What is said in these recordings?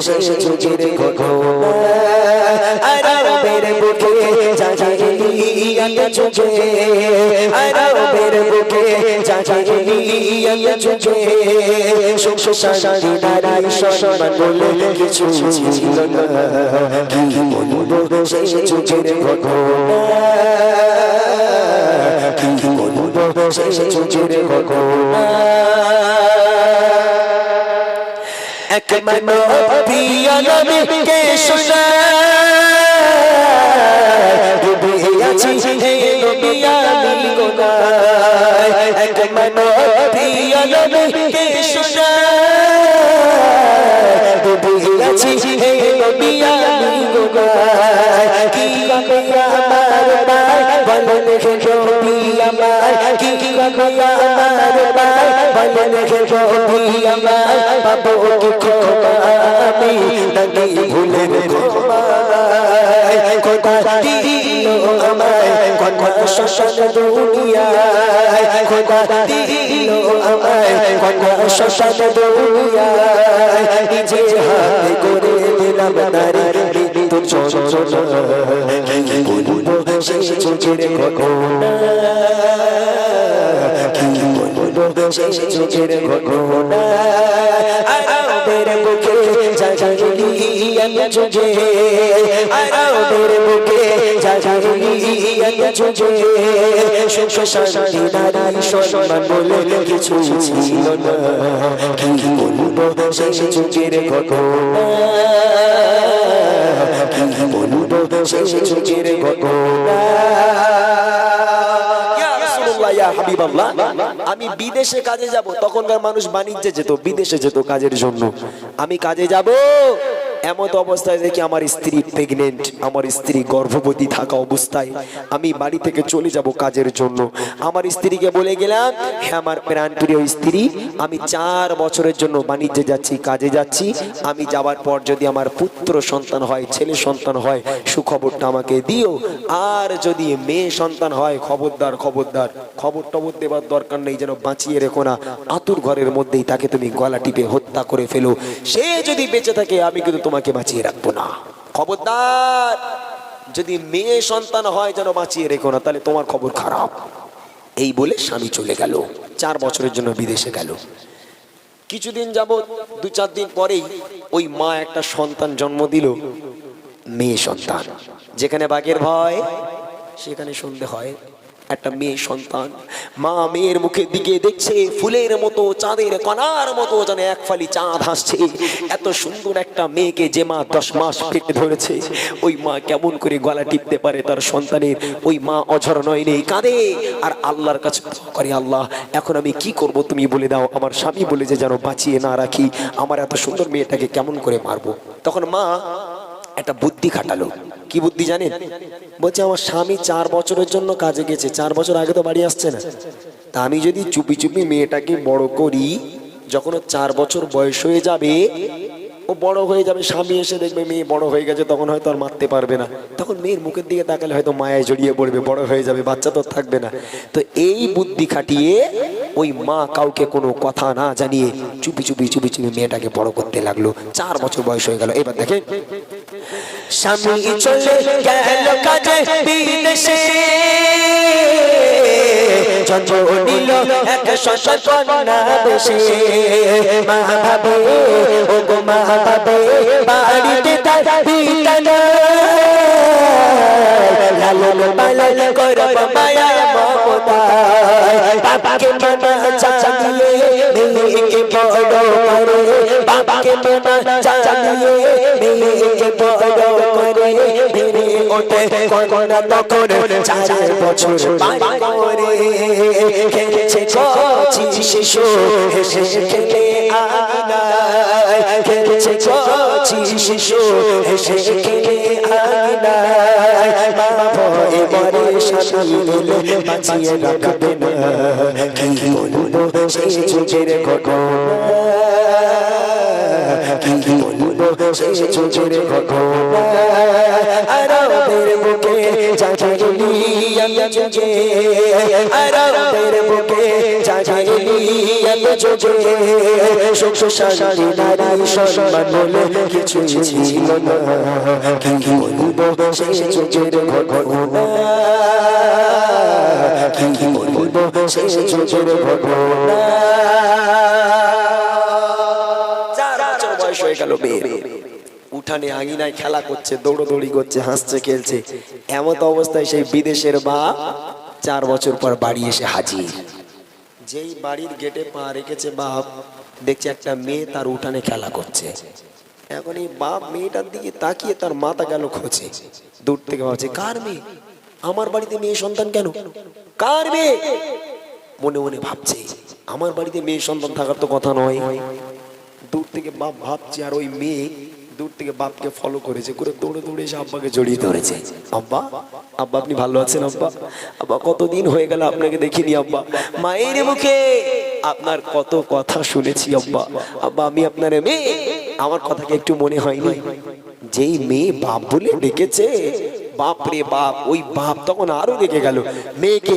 সেই যুগের ঘটনা আরবের বুকে জাহিলিয়াত যুগে আরবের বুকে জাহিলিয়াত যুগে সুখ শান্তি নারী সম্মান বলে কিছু ছিল না কি বলব সেই যুগের ঘটনা কি বলব সেই যুগের ঘটনা এক মনো প্রিয় নবীকে শোনা। ডুবে আছি হে নবী আমি গোনায়। এক মনো প্রিয় নবীকে শোনা। ডুবে আছি হে নবী আমি গোনায়। কি কবে আমার পায়? বলেন হে নবী আমার। কি কবে আমার পায়? বলেন হে আমার পাবো কি ক্ষমা আমি নাকি ভুলের ক্ষমায় খোদা দিল আমায় খোদা শ্মশান দুনিয়ায় খোদা দিল আমায় খোদা শ্মশান দুনিয়ায় নিজে হাতে করে দিলাম নারী যন্ত্রণা কি বলব সেই সেই চোখের ঘটনা আরবের বুকে জাহিলিয়াত যুগে আরবের বুকে জাহিলিয়াত যুগে সুখ শান্তি নারী সম্মান বলে কিছু ছিল না কি বলব সেই যুগের ঘটনা কি বলব সেই যুগের ঘটনা ইয়া হাবিবাল্লাহ, আমি বিদেশে কাজে যাব তখনকার মানুষ বাণিজ্যে যেত বিদেশে যেত কাজের জন্য। আমি কাজে যাব এমত অবস্থায় দেখি আমার স্ত্রী প্রেগনেন্ট আমার স্ত্রী গর্ভবতী থাকা অবস্থায়। আমি বাড়ি থেকে চলে যাব কাজের জন্য। আমার স্ত্রীকে বলে গেলাম হ্যাঁ আমার প্রাণপ্রিয় স্ত্রী, আমি চার বছরের জন্য বাণিজ্যে যাচ্ছি, কাজে যাচ্ছি। আমি যাওয়ার পর যদি আমার পুত্র সন্তান হয়, ছেলে সন্তান হয়, সুখবরটা আমাকে দিও। আর যদি মেয়ে সন্তান হয়, খবরদার খবরদার। খবর টবর দেবার দরকার নেই, যেন বাঁচিয়ে রেখো না। আতুর ঘরের মধ্যেই তাকে তুমি গলা টিপে হত্যা করে ফেলো। সে যদি বেঁচে থাকে, আমি কিন্তু তোমাকে বাঁচিয়ে রাখব না। খবরদার, যদি মেয়ে সন্তান হয় যেন বাঁচিয়ে রেখো না, তাহলে তোমার খবর খারাপ। এই বলে স্বামী চলে গেল। চার বছরের জন্য বিদেশে গেল। কিছুদিন যাবৎ, দু চার দিন পরেই ওই মা একটা সন্তান জন্ম দিল, মেয়ে সন্তান। যেখানে বাঘের ভয়, সেখানে শুনতে হয়। একটা মেয়ে সন্তান। মা মেয়ের মুখের দিকে দেখছে, ফুলের মতো, চাঁদের কণার মতো যেন এক ফালি চাঁদ হাসছে। এত সুন্দর একটা মেয়েকে যে মা দশ মাস পেটে ধরেছে, ওই মা কেমন করে গলা টিপতে পারে তার সন্তানের? ওই মা অঝর নয় নেই, কাঁদে। আর আল্লাহর কাছে করে, আল্লাহ, এখন আমি কি করব তুমি বলে দাও, আমার স্বামী বলে যে যেন বাঁচিয়ে না রাখি, আমার এত সুন্দর মেয়েটাকে কেমন করে মারবো? তখন মা একটা বুদ্ধি খাটালো। কি বুদ্ধি জানেন? বলছে, আমার স্বামী চার বছরের জন্য কাজে গেছে, চার বছর আগে তো বাড়ি আসছে না। তা আমি যদি চুপি চুপি মেয়েটাকে বড় করি, যখন চার বছর বয়স হয়ে যাবে ও বড় হয়ে যাবে, স্বামী এসে দেখবে মেয়ে বড় হয়ে গেছে, তখন হয়তো আর মারতে পারবে না। তখন মেয়ের মুখের দিকে তাকালে হয়তো মায়ায় জড়িয়ে পড়বে, বড় হয়ে যাবে, বাচ্চা তো থাকবে না। তো এই বুদ্ধি খাটিয়ে ওই মা কাউকে কোনো কথা না জানিয়ে চুপি চুপি চুপি চুপি মেয়েটাকে বড় করতে লাগল। চার বছর বয়স হয়ে গেল। এবার দেখেন, স্বামী চলে গেল কাজে, বিদেশে। জন্ম এক শশার কন্যা দেশে মা ভাবে ও গো মা ভাবে বাড়িতে তার পিতা লালন পালন করব মায়া মমতায় বাবাকে মানা চালিয়ে মেয়েকে বড় করে। বাবাকে মানা চালিয়ে মেয়েকে বড় করে মেরে কোটে কন্যা তখন চার বছর বাড়ি করে খেলছে কচি শিশু। হেসে খেলে আঙিনায় খেলছে কচি শিশু। হেসে খেলে আঙিনায় মা ভয়ে মরে স্বামী বলে বাঁচিয়ে রাখবে না। কি ঘটনা? যুগের ঘটনা আরবের বুকে আমি যুগে আরবের বুকে আমি যুগে সুখ শান্তি নারী সম্মান বলে কিছু ছিল না কি বলব সেই যুগের ঘটনা কি বলব সেই যুগের ঘটনা গেল মেয়ের উঠানে আঙিনায় খেলা করছে, দৌড়দৌড়ি করছে, হাসছে, খেলছে। এমত অবস্থায় সেই বিদেশের মা চার বছর পর বাড়ি এসে হাজির। যেই বাড়ির গেটে পা রেখেছে বাপ, দেখছে একটা মেয়ে তার উঠানে খেলা করছে। এখন এই বাপ মেয়েটার দিকে তাকিয়ে তার মাথা গেল খোঁজে? দূর থেকে ভাবছে, কার মেয়ে? আমার বাড়িতে মেয়ে সন্তান কেন? কার মেয়ে? মনে মনে ভাবছে, আমার বাড়িতে মেয়ে সন্তান থাকার তো কথা নয়। দূর থেকে বাপ ভাবছে, আর ওই মেয়ে দূর থেকে বাপকে ফলো করেছে, করে দৌড়ে দৌড়ে এসে আব্বাকে জড়িয়ে ধরেছে। আব্বা আব্বা আপনি ভালো আছেন আব্বা? আব্বা, কতদিন হয়ে গেল আপনাকে দেখিনি আব্বা? মায়ের মুখে আপনার কত কথা শুনেছি আব্বা। আব্বা, আমি আপনার মেয়ে। আমার কথাকে একটু মনে হয়নি। যেই মেয়ে বাপ বলে ডেকেছে বাপ রে বাপ, ওই বাপ তখন আরও রেগে গেল। মেয়েকে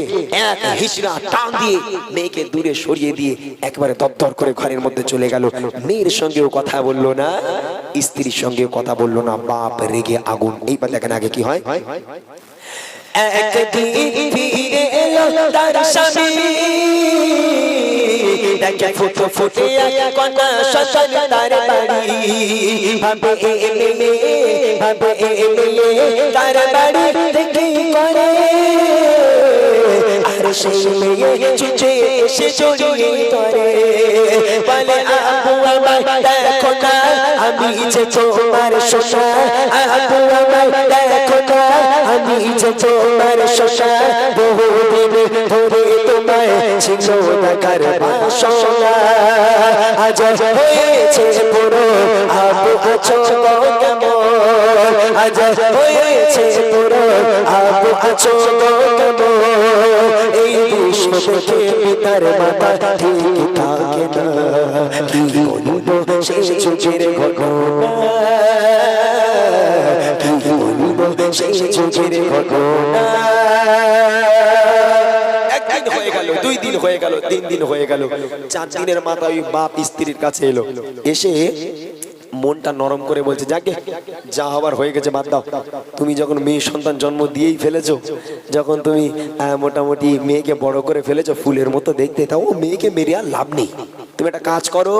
এক হিসরা টান দিয়ে মেয়েকে দূরে সরিয়ে দিয়ে একবারে দপ্তর করে ঘরের মধ্যে চলে গেল। মেয়ের সঙ্গেও কথা বলল না, স্ত্রীর সঙ্গে কথা বলল না। বাপ রেগে আগুন। এইবার দেখেন আগে কি হয়। ফুটো ফুটে এক কন্যা তার বাড়ি। ভাবে এলে ভাবে এলে তার বাড়ি দেখে করে। আর সেই মেয়ে চুচে এসে জড়িয়ে ধরে। বলে, আবু আমার দেখো না, আমি যে তোমার শোষা আবু আমার দেখো আমি যে তোমার শোষা বহুদিন ধরে তোমায় ছিল দেখার বাসনা। আজ হয়েছে পুরো, আবু আছো কেমন? আজ হয়েছে পুরো, আবু আছো কেমন? এই দৃশ্য দেখে পিতার মাথা ঠিক থাকে না। কি বলব সেই যুগের ঘটনা? তুমি যখন মেয়ে সন্তান জন্ম দিয়েই ফেলেছো, যখন তুমি মোটামুটি মেয়েকে বড় করে ফেলেছো ফুলের মতো দেখতে তাও মেয়েকে মেরে আর লাভ নেই। তুমি একটা কাজ করো,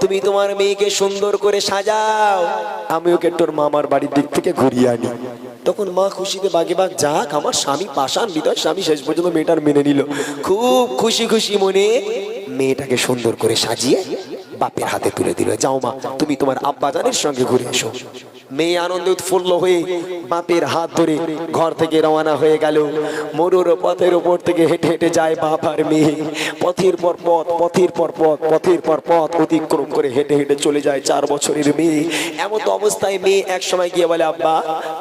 তুমি তোমার মেয়েকে সুন্দর করে সাজাও। আমি ওকে তোর মামার বাড়ির দিক থেকে ঘুরিয়ে আনি। তখন মা খুশিতে বাগে বাঘ যাক, আমার স্বামী পাশান বিদয়, স্বামী শেষ পর্যন্ত মেয়েটার মেনে নিল। খুব খুশি খুশি মনে মেয়েটাকে সুন্দর করে সাজিয়ে বাপের হাতে তুলে দিল। যাও মা, তুমি তোমার আব্বাজানের সঙ্গে ঘুরে এসো। মেয়ে আনন্দে উৎফুল্ল হয়ে বাপের হাত ধরে ঘর থেকে রওনা হয়ে গেল। মরুর পথের উপর থেকে হেঁটে হেঁটে যায় বাপ আর মেয়ে। পথের পর পথ, পথের পর পথ, পথের পর পথ অতিক্রম করে হেঁটে হেঁটে চলে যায় চার বছরের মেয়ে। এমন তো অবস্থায় মেয়ে এক সময় গিয়ে বলে, আব্বা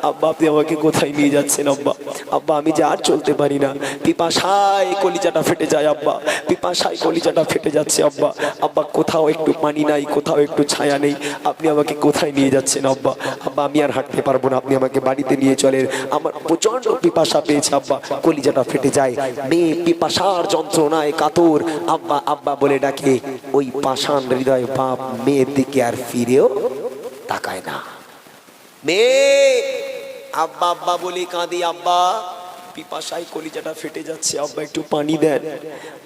আব্বা, আপনি আমাকে কোথায় নিয়ে যাচ্ছেন, আব্বা? আব্বা, আমি যে আর চলতে পারি না। পিপাসায় কলিজাটা ফেটে যায়, আব্বা। পিপাসায় কলিজাটা ফেটে যাচ্ছে, আব্বা। আব্বা, কোথাও একটু পানি নাই, কোথাও একটু ছায়া নেই। আপনি আমাকে কোথায় নিয়ে যাচ্ছেন, আব্বা? আব্বা, আমি আর হাঁটতে পারব না। আপনি আমাকে বাড়িতে নিয়ে চলেন। আমার প্রচণ্ড পিপাসা পেয়েছে, আব্বা। কলিজাটা ফেটে যায়। মেয়ে পিপাসার যন্ত্রণায় কাতর। আব্বা আব্বা বলে ডাকে, ওই পাষাণ হৃদয় বাপ মেয়ের দিকে আর ফিরেও তাকায় না। মেয়ে, আব্বা আব্বা বলে কাঁদি, আব্বা। পিপাসায় কলিজাটা ফেটে যাচ্ছে, আব্বা একটু পানি দেন।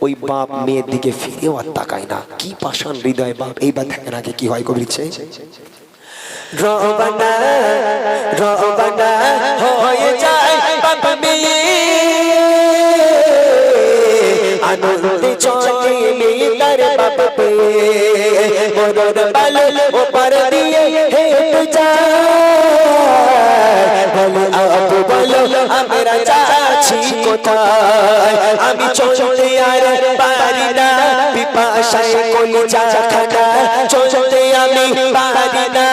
ওই বাপ মেয়ের দিকে ফিরেও আর তাকায় না। কি পাষাণ হৃদয় বাপ। এইবার দেখেন আগে কি হয় কবি লিখছে। রবানা রবানা হয়ে যায় বাপ মেয়ে। আনন্দে চলে মেয়ে তার বাপ পেয়ে কোথায়? আমি চলতে আর পারি না। পিপাসায় কলিজা খানা চলতে আমি পারি না।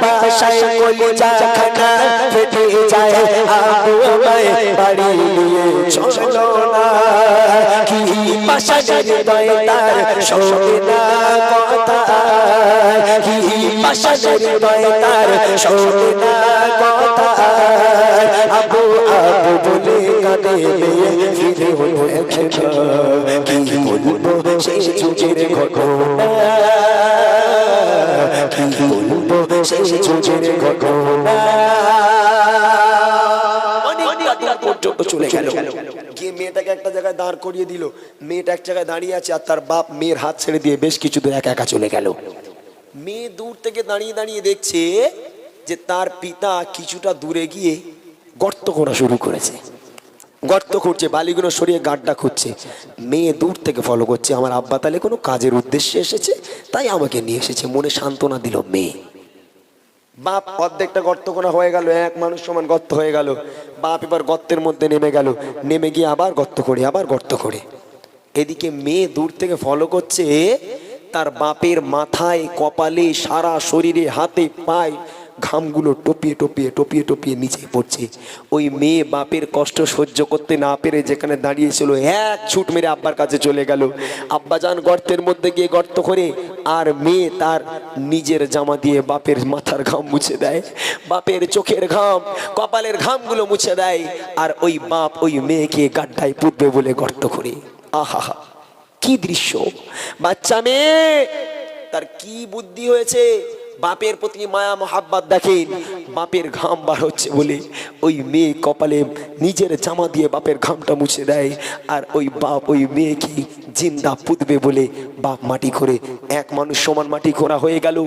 পিপাসায় কলিজা খানা ফেটে যায় আবু আমায় বাড়ি নিয়ে চলো না। কি পাশানের হৃদয় তার শোনে না কথা, কি পাশানের হৃদয় তার শোনে না কথা। আবু আবু বলে কানে ফিরে হলো একলা কি বলব সেই যুগের ঘটনা? কি বলব সেই ঘটনা বাপ মেয়ের হাত ছেড়ে দিয়ে বেশ কিছু দূর একা একা চলে গেল। মেয়ে দূর থেকে দাঁড়িয়ে দাঁড়িয়ে দেখছে যে তার পিতা কিছুটা দূরে গিয়ে গর্ত করা শুরু করেছে। গর্ত খুঁড়ছে, বালিগুলো সরিয়ে গাড্ডা খুঁজছে মেয়ে দূর থেকে ফলো করছে, আমার আব্বা তাহলে কোনো কাজের উদ্দেশ্যে এসেছে? তাই আমাকে নিয়ে এসেছে। মনে সান্ত্বনা দিল মেয়ে। বাপ, অর্ধেকটা গর্ত করা হয়ে গেল, এক মানুষ সমান গর্ত হয়ে গেল। বাপ এবার গর্তের মধ্যে নেমে গেল। নেমে গিয়ে আবার গর্ত করে আবার গর্ত করে এদিকে মেয়ে দূর থেকে ফলো করছে, তার বাপের মাথায়, কপালে, সারা শরীরে, হাতে, পায়ে ঘামগুলো টপিয়ে টপিয়ে টপিয়ে টপিয়ে নিচে পড়ছে। ওই মেয়ে বাপের কষ্ট সহ্য করতে না পেরে যেখানে দাঁড়িয়েছিল, এক ছুট মেরে আব্বার কাছে চলে গেল। আব্বা যান গর্তের মধ্যে গিয়ে গর্ত করে আর মেয়ে তার নিজের জামা দিয়ে বাপের মাথার ঘাম মুছে দেয়। বাপের চোখের ঘাম, কপালের ঘামগুলো মুছে দেয় আর ওই বাপ ওই মেয়েকে গাড্ডায় পুঁতবে বলে গর্ত করে। আহা, কি দৃশ্য। বাচ্চা মেয়ে, তার কি বুদ্ধি হয়েছে? বাপের প্রতি মায়া, মহাব্বাত দেখেন। বাপের ঘাম বার হচ্ছে বলে ওই মেয়ে কপালে নিজের জামা দিয়ে বাপের ঘামটা মুছে দেয় আর ওই বাপ ওই মেয়েকে জিন্দা পুতবে বলে বাপ মাটি করে, এক মানুষ সমান মাটি করা হয়ে গেল।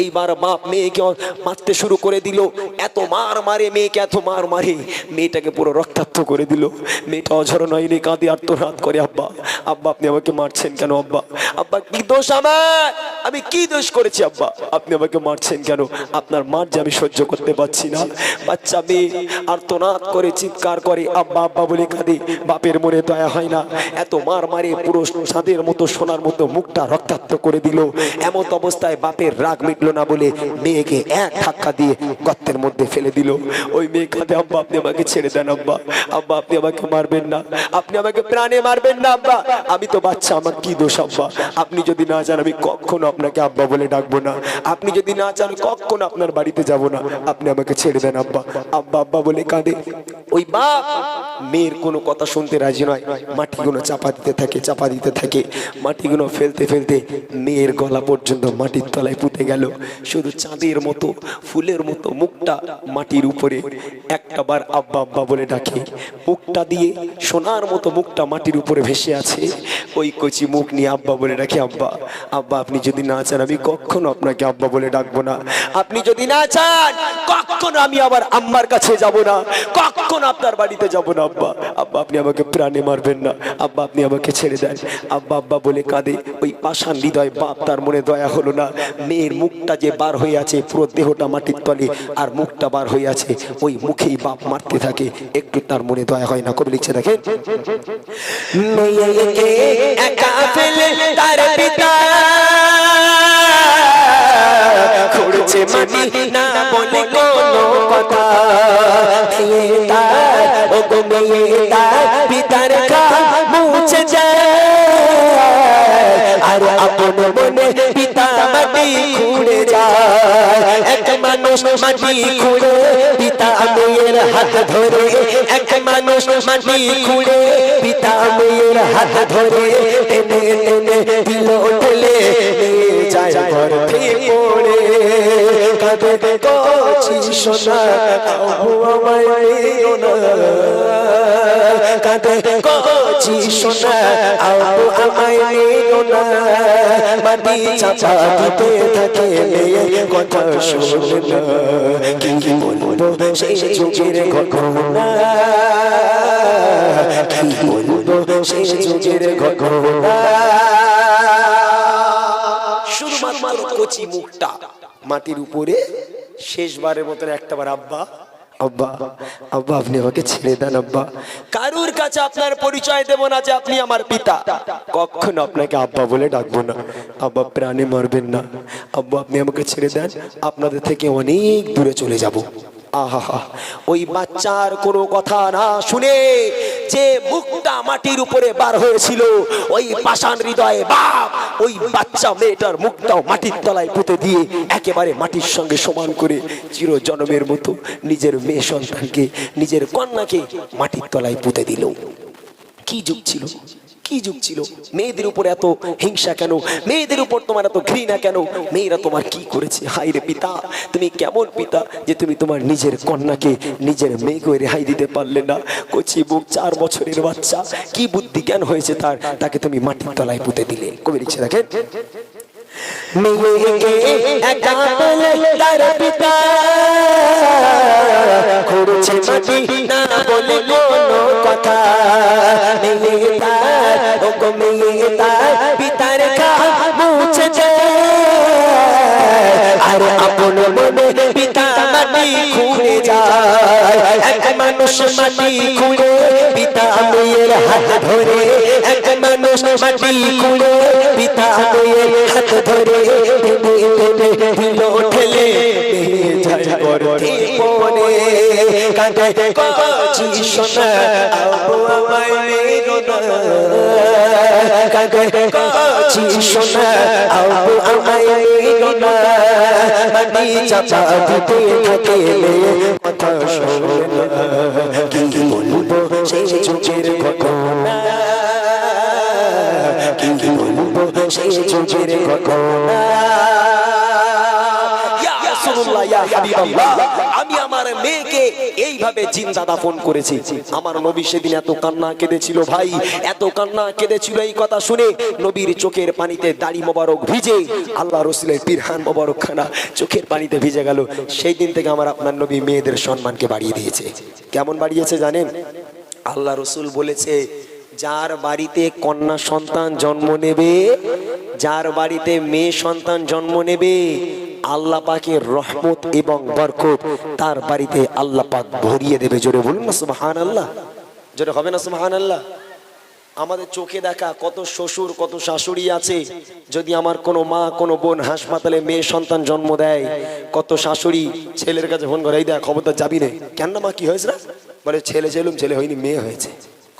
এইবার বাপ মেয়েকে মারতে শুরু করে দিল। এত মার মারে মেয়েকে, এত মার মারে মেয়েটাকে পুরো রক্তাক্ত করে দিল। মেয়েটা অঝর নয়নি কাঁদে আত্মরাত করে, আব্বা আব্বা, আপনি আমাকে মারছেন কেন, আব্বা? আব্বা, কি দোষ আমার? আমি কি দোষ করেছি, আব্বা? আপনি আমাকে মারছেন কেন? আপনার মার যে আমি সহ্য করতে পারছি না। বাচ্চা মেয়ে, আর্তনাদ করে, চিৎকার করে, আব্বা আব্বা বলে কাঁদে। বাপের মনে দয়া হয় না। এত মার মারে পুরো সাদের মতো, সোনার মতো মুখটা রক্তাক্ত করে দিল। এমন অবস্থায় বাপের রাগ মিটলো না বলে মেয়েকে এক ধাক্কা দিয়ে গর্তের মধ্যে ফেলে দিল। ওই মেয়ে কাঁদে, আব্বা, আপনি আমাকে ছেড়ে দেন, আব্বা। আব্বা, আপনি আমাকে মারবেন না। আপনি আমাকে প্রাণে মারবেন না, আব্বা। আমি তো বাচ্চা, আমার কি দোষ, আব্বা? আপনি যদি না চান আমি কখনো আপনাকে আব্বা বলে ডাকবো না। আপনি যদি না চান কখনো আপনার বাড়িতে যাব না? আপনি আমাকে ছেড়ে দেন, আব্বা। আব্বা আব্বা বলে কাঁদে। ওই বাপ, মেয়ের কোনো কথা শুনতে রাজি নয়। মাটিগুলো চাপা দিতে থাকে, চাপা দিতে থাকে। মাটিগুলো ফেলতে ফেলতে মেয়ের গলা পর্যন্ত মাটির তলায় পুঁতে গেল। শুধু চাঁদের মতো, ফুলের মতো মুখটা মাটির উপরে। একটা বার আব্বা আব্বা বলে ডাকে, মুখটা দিয়ে সোনার মতো মুখটা মাটির উপরে ভেসে আছে? ওই কচি মুখ নিয়ে আব্বা বলে ডাকে, আব্বা আব্বা, আপনি যদি না চান, আমি কখনো আপনাকে আব্বা বলে ডাকবো না। আপনি যদি না চান, কখনো আমি আবার আম্মার কাছে যাব না। কখনো আপনার বাড়িতে যাব না, আব্বা। আব্বা, আপনি আমাকে প্রাণে মারবেন না। আব্বা, আপনি আমাকে ছেড়ে দেন। আব্বা আব্বা বলে কাঁদে। ওই পাষাণ হৃদয়, বাপ তার মনে দয়া হলো না। মেয়ের মুখটা যে বার হয়ে আছে, পুরো দেহটা মাটির তলে, আর মুখটা বার হয়ে আছে, ওই মুখেই বাপ মারতে থাকে। একটু তার মনে দয়া হয় না, কবি লিখছে, দেখেন। মেয়েকে একা ফেলে তার পিতা তার ও গো মেয়ে তার পিতার খা মুছে যায় আর আপন মনে পিতা মাটি খুঁড়ে যায় এক মানুষ মাটি খুঁড়ে পিতা মেয়ের হাত ধরে এক মানুষ মাটি খুঁড়ে পিতা মেয়ের হাত ধরে টেনে টেনে থেকে পড়ে কাঁদে কচি সোনা আমায় নিও না কাঁদে কচি সোনা, আবু আমায় নিও না মাটি চাপা দিতে থাকে মেয়ে কথা শোনে না কি বলব সেই যুগের ঘটনা? কচি মুখটা মাটির উপরে। শেষবারের মতন একটাবার আব্বা আব্বা আব্বা, আপনি আমাকে ছেড়ে দেন, আব্বা। কারুর কাছে আপনার পরিচয় দেব না যে আপনি আমার পিতা? কখনো আপনাকে আব্বা বলে ডাকবো না। আব্বা, প্রাণে মারবেন না। আব্বা, আপনি আমাকে ছেড়ে দেন, আপনাদের থেকে অনেক দূরে চলে যাব। আহা, ওই বাচ্চার কোনো কথা না শুনে যে মুখটা মাটির উপরে বার হয়েছিল। ওই পাষাণ হৃদয়ে বাপ, ওই বাচ্চা মেয়েটার মুখটাও মাটির তলায় পুঁতে দিয়ে একেবারে মাটির সঙ্গে সমান করে চির জনমের মতো নিজের মেয়ে সন্তানকে, নিজের কন্যাকে মাটির তলায় পুঁতে দিল। কি যুগ ছিল? কি যুগ ছিল? মেয়েদের উপর এত হিংসা কেন? মেয়েদের উপর তোমার এত ঘৃণা কেন? মেয়েরা তোমার কি করেছে? হাই রে পিতা, তুমি কেমন পিতা যে তুমি তোমার নিজের কন্যাকে নিজের মেয়েকে রেহাই দিতে পারলে না? কচি বুক, চার বছরের বাচ্চা, কি বুদ্ধি জ্ঞান হয়েছে তার? তাকে তুমি মাটির তলায় পুঁতে দিলে। কবি লিখছে, দেখেন। মেয়েকে পিতা করেছে মাটি, না কোনো কথা মেয়ে তার ও গো মেয়ে তার পিতার কা মুছে যায় আর আপন মনে পিতা মাটি খুঁড়ে যায়। এক মানুষ মাটি খুঁড়ে পিতা মেয়ের হাত ধরে। এক মানুষ মাটি খুঁড়ে পিতা মেয়ের হাত ধরে। কাঁদে কচি সোনা আবু আমায় মেরো না কাঁদে কচি সোনা আবু আমায় মেরো না মাটি চাপা দিতে থাকে কথা শোনে কি বলব সেই যুগের ঘটনা কি বলব এইভাবে জিন্দা দাফন করেছি। আমার নবী সেদিন এত কান্না কেঁদেছিল ভাই, এত কান্না কেঁদেছিল এই কথা শুনে নবীর চোখের পানিতে দাড়ি মোবারক ভিজে, আল্লাহ রসুলের পিরহান মোবারক খানা চোখের পানিতে ভিজে গেল। সেই দিন থেকে আমার আপনার নবী মেয়েদের সম্মানকে বাড়িয়ে দিয়েছে। কেমন বাড়িয়েছে জানেন? আল্লাহ রসুল বলেছে যার বাড়িতে কন্যা সন্তান জন্ম নেবে, যার বাড়িতে মেয়ে সন্তান জন্ম নেবে, আল্লাহ পাকের রহমত এবং বরকত তার বাড়িতে আল্লাহ পাক ভরিয়ে দেবে। জোরে বলুন না সুবহান আল্লাহ জোরে হবে না সুবহান আল্লাহ আমাদের চোখে দেখা কত শ্বশুর, কত শাশুড়ি আছে, যদি আমার কোনো মা, কোনো বোন হাসপাতালে মেয়ে সন্তান জন্ম দেয়, কত শাশুড়ি ছেলের কাছে ফোন করে, এই দেখ, খবরদার যাবি না। কেন মা, কি হয়েছে না বলে, ছেলে ছেলুম ছেলে হয়নি, মেয়ে হয়েছে।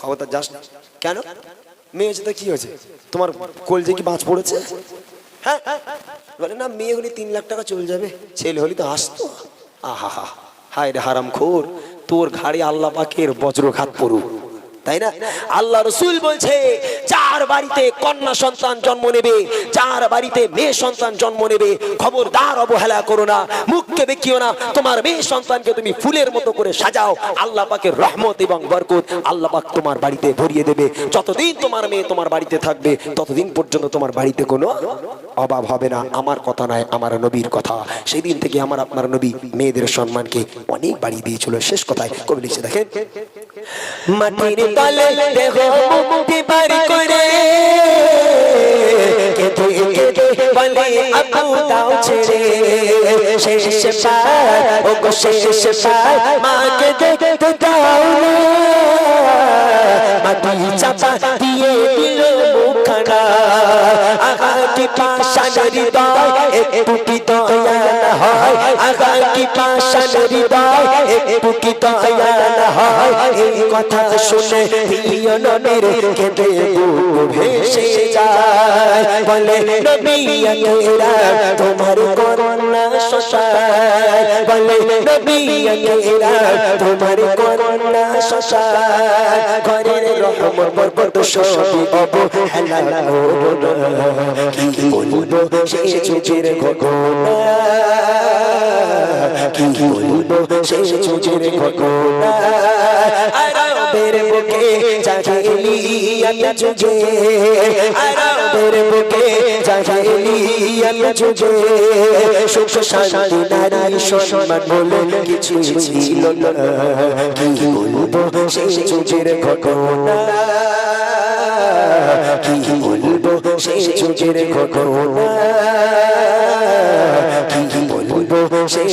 খবরদার যাস না। কেন? মেয়ে হয়েছে তো কি হয়েছে? তোমার কলজে কি বাঁচ পড়েছে? হ্যাঁ বলে, না, মেয়ে হলে তিন লাখ টাকা চলে যাবে, ছেলে হলে তো আসতো। আহা হা হায় রে হারাম খোর তোর ঘাড়ে আল্লাহ পাকের বজ্রঘাত পড়ুক। তাই না? আল্লাহ রসুল বলছে, যার বাড়িতে কন্যা সন্তান জন্ম নেবে, যার বাড়িতে মেয়ে সন্তান জন্ম নেবে, খবরদার অবহেলা করো না, মুখকে দেখিও না, তোমার মেয়ে সন্তানকে তুমি ফুলের মতো করে সাজাও, আল্লাহ পাকের রহমত এবং বরকত আল্লাহ পাক তোমার বাড়িতে ভরিয়ে দেবে। যতদিন তোমার মেয়ে তোমার বাড়িতে থাকবে, ততদিন পর্যন্ত তোমার বাড়িতে কোনো অভাব হবে না। আমার কথা নয়, আমার নবীর কথা। সেই দিন থেকে আমার, আপনার নবী মেয়েদের সম্মানকে অনেক বাড়িয়ে দিয়েছিল। শেষ কথায় কবি লিখছে, দেখেন। মাটি চাপা দিয়ে দিল মুখখানা। পাশান হৃদয় একটু হৃদয় একটু কি দয়া না হয়? এই কথা শুনে প্রিয় নবীর কেঁদে বুক ভেসে যায়। বলে, নবী আকেরা তোমার করুণা শশায়। বলে, নবী আকেরা তোমার করুণা শশায়। ঘরের রহমত বরকত সবই অবহেলা করো না কি বলব সেই চোখের ঘটনা? কি বলব সেই চোখের ঘটনা। বুকে জাহিলিয়াত যুগে। সুখ শান্তি, নারী সম্মান বলে কিছু ছিল না। কি বলব সেই যুগের ঘটনা? কি ঘটনা? সেই